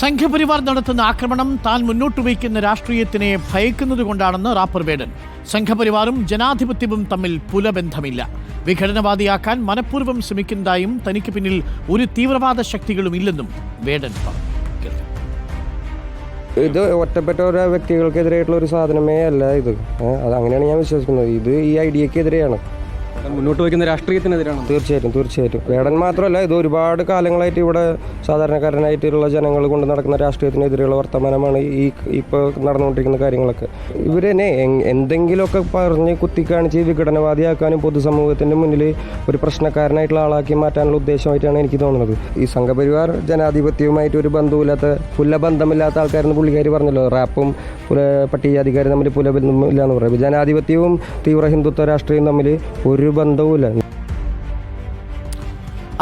സംഘപരിവാർ നടത്തുന്ന ആക്രമണം താൻ മുന്നോട്ട് വയ്ക്കുന്ന രാഷ്ട്രീയത്തിനെ ഭയക്കുന്നത് കൊണ്ടാണെന്ന് റാപ്പർ വേഡൻ സംഘപരിവാറും ജനാധിപത്യവും തമ്മിൽ പുലബന്ധമില്ല. വിഘടനവാദിയാക്കാൻ മനഃപൂർവം ശ്രമിക്കുന്നതായും തനിക്ക് പിന്നിൽ ഒരു തീവ്രവാദ ശക്തികളും ഇല്ലെന്നും വേഡൻ പറഞ്ഞു. ഇത് ഒറ്റപ്പെട്ട ഓരോ വ്യക്തികൾക്കെതിരായിട്ടുള്ള ഒരു സാധനമേ അല്ല ഇത്. അത് അങ്ങനെയാണ് ഞാൻ വിശ്വസിക്കുന്നത്. ഇത് ഈ ഐഡിയക്കെതിരെയാണ് മുന്നോട്ട് വയ്ക്കുന്ന രാഷ്ട്രീയത്തിനെതിരാണ്? തീർച്ചയായിട്ടും തീർച്ചയായിട്ടും. വേടൻ മാത്രമല്ല ഇത് ഒരുപാട് കാലങ്ങളായിട്ട് ഇവിടെ സാധാരണക്കാരനായിട്ടുള്ള ജനങ്ങൾ കൊണ്ട് നടക്കുന്ന രാഷ്ട്രീയത്തിനെതിരെയുള്ള വർത്തമാനമാണ് ഈ ഇപ്പോൾ നടന്നുകൊണ്ടിരിക്കുന്ന കാര്യങ്ങളൊക്കെ. എങ്- എന്തെങ്കിലുമൊക്കെ പറഞ്ഞ് കുത്തിക്കാണിച്ച് വിഘടനവാദിയാക്കാനും പൊതുസമൂഹത്തിന്റെ മുന്നിൽ ഒരു പ്രശ്നക്കാരനായിട്ടുള്ള ആളാക്കി മാറ്റാനുള്ള ഉദ്ദേശമായിട്ടാണ് എനിക്ക് തോന്നുന്നത്. ഈ സംഘപരിവാർ ജനാധിപത്യവുമായിട്ട് ഒരു ബന്ധവുമില്ലാത്ത പുല്ലബന്ധമില്ലാത്ത ആൾക്കാരെന്ന് പുള്ളിക്കാർ പറഞ്ഞല്ലോ. റാപ്പും പട്ടികജാതിക്കാരും തമ്മിൽ പുലബന്ധമില്ല എന്ന് പറയുമ്പോൾ ജനാധിപത്യവും തീവ്ര ഹിന്ദുത്വ രാഷ്ട്രീയവും തമ്മിൽ ഒരു ബന്ധവുമില്ല.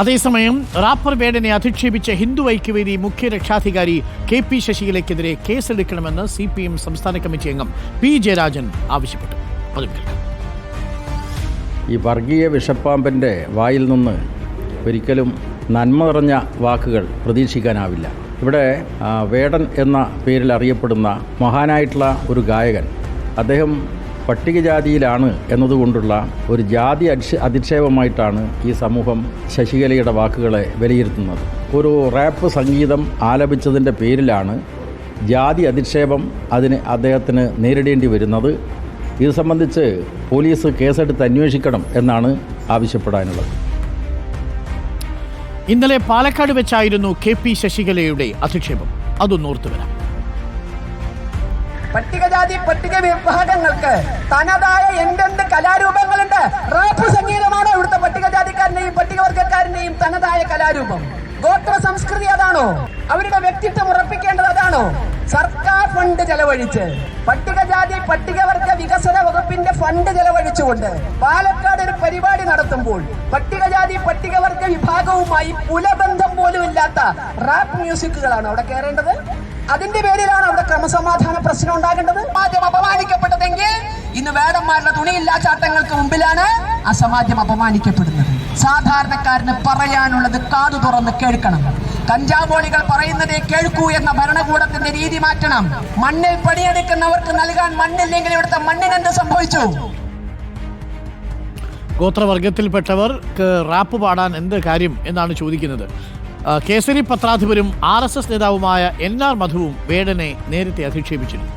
അതേസമയം റാപ്പർ വേടനെ അധിക്ഷേപിച്ച ഹിന്ദു ഐക്യവേദി മുഖ്യ രക്ഷാധികാരി കെ പി ശശികലയ്ക്കെതിരെ കേസെടുക്കണമെന്ന് സി പി എം സംസ്ഥാന കമ്മിറ്റി അംഗം പി ജയരാജൻ ആവശ്യപ്പെട്ടു. ഈ വർഗീയ വിഷപ്പാമ്പിന്റെ വായിൽ നിന്ന് ഒരിക്കലും നന്മ നിറഞ്ഞ വാക്കുകൾ പ്രതീക്ഷിക്കാനാവില്ല. ഇവിടെ വേടൻ എന്ന പേരിൽ അറിയപ്പെടുന്ന മഹാനായിട്ടുള്ള ഒരു ഗായകൻ അദ്ദേഹം പട്ടികജാതിയിലാണ് എന്നതുകൊണ്ടുള്ള ഒരു ജാതി അധിക്ഷ അധിക്ഷേപമായിട്ടാണ് ഈ സമൂഹം ശശികലയുടെ വാക്കുകളെ വിലയിരുത്തുന്നത്. ഒരു റാപ്പ് സംഗീതം ആലപിച്ചതിന്റെ പേരിലാണ് ജാതി അധിക്ഷേപം അതിന് അദ്ദേഹത്തിന് നേരിടേണ്ടി വരുന്നത്. ഇത് സംബന്ധിച്ച് പോലീസ് കേസെടുത്ത് അന്വേഷിക്കണം എന്നാണ് ആവശ്യപ്പെടാനുള്ളത്. ഇന്നലെ പാലക്കാട് വെച്ചായിരുന്നു കെ പി ശശികലയുടെ അധിക്ഷേപം. അതൊന്നോർത്തു വരാം. പട്ടികജാതി പട്ടിക വിഭാഗങ്ങൾക്ക് തനതായ എന്തെന്ത് കലാരൂപങ്ങളുണ്ട്? റാപ്പ് സംഗീതമാണ് ഇവിടുത്തെ പട്ടികജാതിക്കാരന്റെയും പട്ടികവർഗക്കാരന്റെയും തനതായ കലാരൂപം. ഗോത്ര സംസ്കൃതി അതാണോ? അവരുടെ വ്യക്തിത്വം ഉറപ്പിക്കേണ്ടത് അതാണോ? സർക്കാർ ഫണ്ട് ചെലവഴിച്ച് പട്ടികജാതി പട്ടികവർഗ വികസന വകുപ്പിന്റെ ഫണ്ട് ചെലവഴിച്ചുകൊണ്ട് പാലക്കാട് ഒരു പരിപാടി നടത്തുമ്പോൾ പട്ടികജാതി പട്ടികവർഗ വിഭാഗവുമായി പുലബന്ധം പോലും ഇല്ലാത്ത റാപ്പ് മ്യൂസിക്കുകളാണ് അവിടെ കയറേണ്ടത്. അതിന്റെ പേരിലാണ് അവിടെ ക്രമസമാധാന പ്രശ്നം ഉണ്ടാകേണ്ടത്. സമാജം അപമാനിക്കപ്പെട്ടതെങ്കിൽ ഇന്ന് വേടന്മാരുടെ തുണിയില്ലാച്ചാട്ടങ്ങൾക്ക് മുമ്പിലാണ് അസമാധ്യം അപമാനിക്കപ്പെടുന്നത്. സാധാരണക്കാരന് പറയാനുള്ളത് കാതു തുറന്ന് കേൾക്കണം. കഞ്ചാവോളികൾ പറയുന്നതേ കേൾക്കൂ എന്ന ഭരണകൂടത്തിന്റെ രീതി മാറ്റണം. മണ്ണിൽ പണിയെടുക്കുന്നവർക്ക് നൽകാൻ മണ്ണില്ലെങ്കിൽ ഇവിടുത്തെ മണ്ണിന് എന്ത് സംഭവിച്ചു? ഗോത്രവർഗത്തിൽപ്പെട്ടവർക്ക് റാപ്പ് പാടാൻ എന്ത് കാര്യം എന്നാണ് ചോദിക്കുന്നത്. കേസരി പത്രാധിപരും ആർ എസ് എസ് നേതാവുമായ എൻ ആർ മധുവും വേടനെ നേരത്തെ അധിക്ഷേപിച്ചിരുന്നു.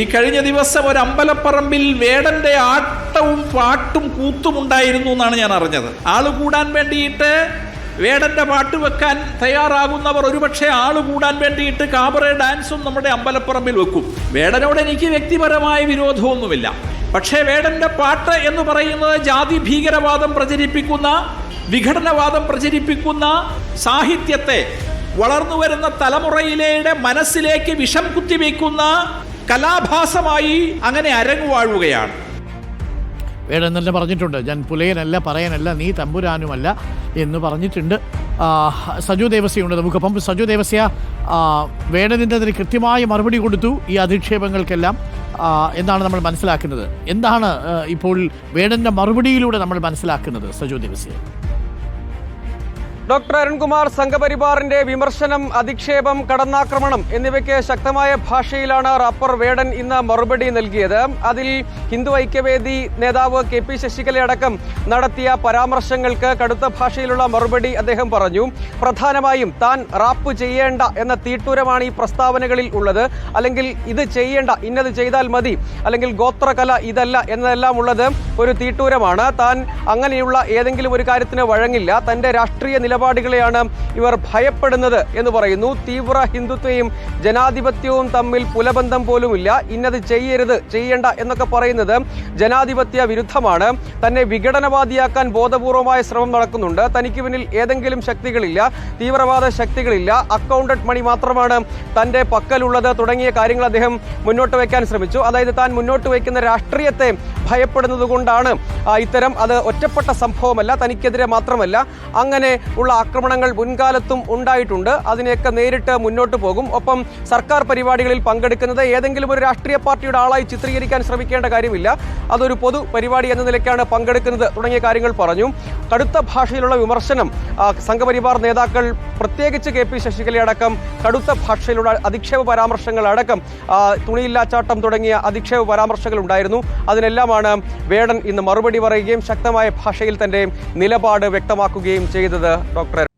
ഈ കഴിഞ്ഞ ദിവസം ഒരു അമ്പലപ്പറമ്പിൽ വേടന്റെ ആട്ടവും പാട്ടും കൂത്തും ഉണ്ടായിരുന്നു എന്നാണ് ഞാൻ അറിഞ്ഞത്. ആൾ കൂടാൻ വേണ്ടിയിട്ട് വേടന്റെ പാട്ട് വെക്കാൻ തയ്യാറാകുന്നവർ ഒരുപക്ഷെ ആൾ കൂടാൻ വേണ്ടിയിട്ട് കാബറെ ഡാൻസും നമ്മുടെ അമ്പലപ്പറമ്പിൽ വെക്കും. വേടനോട് എനിക്ക് വ്യക്തിപരമായ വിരോധമൊന്നുമില്ല. പക്ഷേ വേടന്റെ പാട്ട് എന്ന് പറയുന്നത് ജാതി ഭീകരവാദം പ്രചരിപ്പിക്കുന്ന വിഘടനവാദം പ്രചരിപ്പിക്കുന്ന സാഹിത്യത്തെ വളർന്നു വരുന്ന തലമുറയിലെ മനസ്സിലേക്ക് വിഷം കുത്തിവെക്കുന്ന കലാഭാസമായി അങ്ങനെ അരങ്ങുവാഴുകയാണ്. വേടൻ തന്നെ പറഞ്ഞിട്ടുണ്ട് ഞാൻ പുലയനല്ല പറയാനല്ല നീ തമ്പുരാനുമല്ല എന്ന് പറഞ്ഞിട്ടുണ്ട്. സജു ദേവസ്യയുണ്ട് നമുക്കൊപ്പം സജു ദേവസ്യ വേടനിന്റെ അതിന് കൃത്യമായ മറുപടി കൊടുത്തു ഈ അധിക്ഷേപങ്ങൾക്കെല്ലാം. എന്നാണ് നമ്മൾ മനസ്സിലാക്കുന്നത്. എന്താണ് ഇപ്പോൾ വേടന്റെ മറുപടിയിലൂടെ നമ്മൾ മനസ്സിലാക്കുന്നത് സജു ദേവസ്യ? ഡോക്ടർ അരുൺകുമാർ സംഘപരിവാറിന്റെ വിമർശനം അധിക്ഷേപം കടന്നാക്രമണം എന്നിവയ്ക്ക് ശക്തമായ ഭാഷയിലാണ് റാപ്പർ വേടൻ ഇന്ന് മറുപടി നൽകിയത്. അതിൽ ഹിന്ദു ഐക്യവേദി നേതാവ് കെ പി ശശികലയടക്കം നടത്തിയ പരാമർശങ്ങൾക്ക് കടുത്ത ഭാഷയിലുള്ള മറുപടി അദ്ദേഹം പറഞ്ഞു. പ്രധാനമായും താൻ റാപ്പ് ചെയ്യേണ്ട എന്ന തീട്ടൂരമാണ് ഈ പ്രസ്താവനകളിൽ ഉള്ളത്. അല്ലെങ്കിൽ ഇത് ചെയ്യേണ്ട ഇന്നത് ചെയ്താൽ മതി. അല്ലെങ്കിൽ ഗോത്രകല ഇതല്ല എന്നതെല്ലാം ഉള്ളത് ഒരു തീട്ടൂരമാണ്. താൻ അങ്ങനെയുള്ള ഏതെങ്കിലും ഒരു കാര്യത്തിന് വഴങ്ങില്ല. തന്റെ രാഷ്ട്രീയ നിലപാടുകളെയാണ് ഇവർ ഭയപ്പെടുന്നത് എന്ന് പറയുന്നു. തീവ്ര ഹിന്ദുത്വയും ജനാധിപത്യവും തമ്മിൽ പുലബന്ധം പോലുമില്ല. ഇന്നത് ചെയ്യരുത് ചെയ്യേണ്ട എന്നൊക്കെ പറയുന്നത് ജനാധിപത്യ വിരുദ്ധമാണ്. തന്നെ വിഘടനവാദിയാക്കാൻ ബോധപൂർവമായ ശ്രമം നടക്കുന്നുണ്ട്. തനിക്ക് പിന്നിൽ ഏതെങ്കിലും ശക്തികളില്ല തീവ്രവാദ ശക്തികളില്ല. അക്കൗണ്ടഡ് മണി മാത്രമാണ് തന്റെ പക്കലുള്ളത്. തുടങ്ങിയ കാര്യങ്ങൾ അദ്ദേഹം മുന്നോട്ട് വയ്ക്കാൻ ശ്രമിച്ചു. അതായത് താൻ മുന്നോട്ട് വയ്ക്കുന്ന രാഷ്ട്രീയത്തെ ഭയപ്പെടുന്നത് കൊണ്ടാണ് ഇത്തരം അത് ഒറ്റപ്പെട്ട സംഭവമല്ല തനിക്കെതിരെ മാത്രമല്ല അങ്ങനെ ഉള്ള ആക്രമണങ്ങൾ മുൻകാലത്തും ഉണ്ടായിട്ടുണ്ട്. അതിനെയൊക്കെ നേരിട്ട് മുന്നോട്ട് പോകും. ഒപ്പം സർക്കാർ പരിപാടികളിൽ പങ്കെടുക്കുന്നത് ഏതെങ്കിലും ഒരു രാഷ്ട്രീയ പാർട്ടിയുടെ ആളായി ചിത്രീകരിക്കാൻ ശ്രമിക്കേണ്ട കാര്യമില്ല. അതൊരു പൊതു പരിപാടി എന്ന നിലയ്ക്കാണ് പങ്കെടുക്കുന്നത് തുടങ്ങിയ കാര്യങ്ങൾ പറഞ്ഞു. കടുത്ത ഭാഷയിലുള്ള വിമർശനം സംഘപരിവാർ നേതാക്കൾ പ്രത്യേകിച്ച് കെ പി ശശികലയടക്കം കടുത്ത ഭാഷയിലുള്ള അധിക്ഷേപ പരാമർശങ്ങൾ അടക്കം തുണിയില്ലാച്ചാട്ടം തുടങ്ങിയ അധിക്ഷേപ പരാമർശങ്ങൾ ഉണ്ടായിരുന്നു അതിനെല്ലാമാണ് വേടൻ ഇന്ന് മറുപടി പറയുകയും ശക്തമായ ഭാഷയിൽ തന്റെ നിലപാട് വ്യക്തമാക്കുകയും ചെയ്തത് ഡോക്ടർ